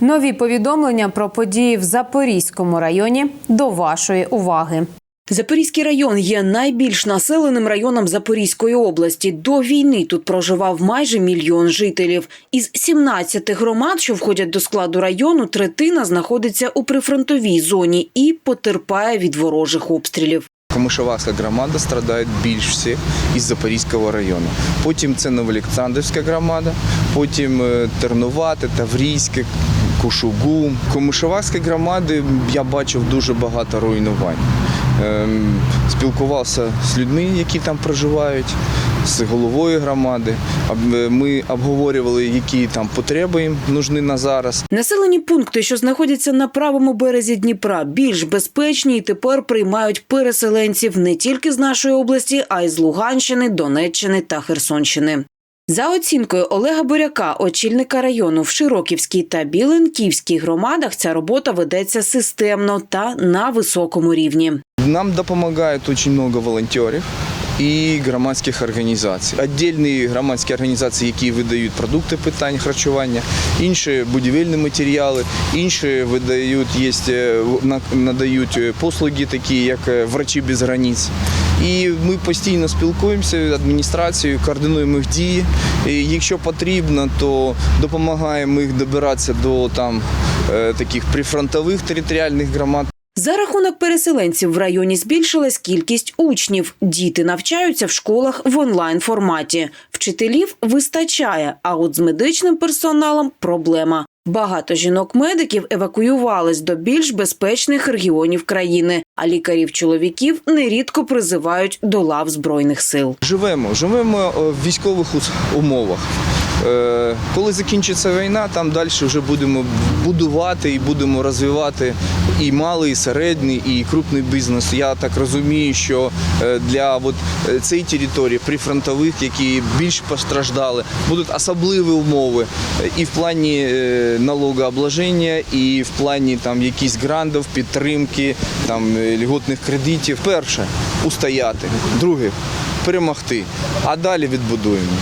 Нові повідомлення про події в Запорізькому районі до вашої уваги. Запорізький район є найбільш населеним районом Запорізької області. До війни тут проживав майже мільйон жителів. Із 17 громад, що входять до складу району, третина знаходиться у прифронтовій зоні і потерпає від ворожих обстрілів. Комишевацька громада страдає більш всіх із Запорізького району. Потім це Новоолександрівська громада, потім е, Тернувате, Таврійське, Кушугум. Комишевацької громади я бачив дуже багато руйнувань. Ем, Спілкувався з людьми, які там проживають, з головою громади. Е, Ми обговорювали, які там потреби їм нужні на зараз. Населені пункти, що знаходяться на правому березі Дніпра, більш безпечні і тепер приймають переселенців не тільки з нашої області, а й з Луганщини, Донеччини та Херсонщини. За оцінкою Олега Буряка, очільника району в Широківській та Біленківській громадах, ця робота ведеться системно та на високому рівні. Нам допомагають дуже багато волонтерів і громадських організацій. Отдельні громадські організації, які видають продукти питань харчування, інші будівельні матеріали, інші видають, є, е, надають е, послуги, такі як е, врачі без границь. І ми постійно спілкуємося з адміністрацією, координуємо їх дії. І якщо потрібно, то допомагаємо їх добиратися до там е, таких прифронтових територіальних громад. За рахунок переселенців в районі збільшилась кількість учнів. Діти навчаються в школах в онлайн форматі. Вчителів вистачає, а от з медичним персоналом проблема. Багато жінок-медиків евакуювались до більш безпечних регіонів країни, а лікарів-чоловіків нерідко призивають до лав збройних сил. Живемо, живемо е, в військових умовах. Е, Коли закінчиться війна, там далі вже будемо будувати і будемо розвивати і малий, і середній, і крупний бізнес. Я так розумію, що е, для от е, цієї території прифронтових, які більш постраждали, будуть особливі умови і в плані налогообложення, і в плані там якісь грантів, підтримки, там льготних кредитів. Перше устояти, друге перемогти, а далі відбудуємо.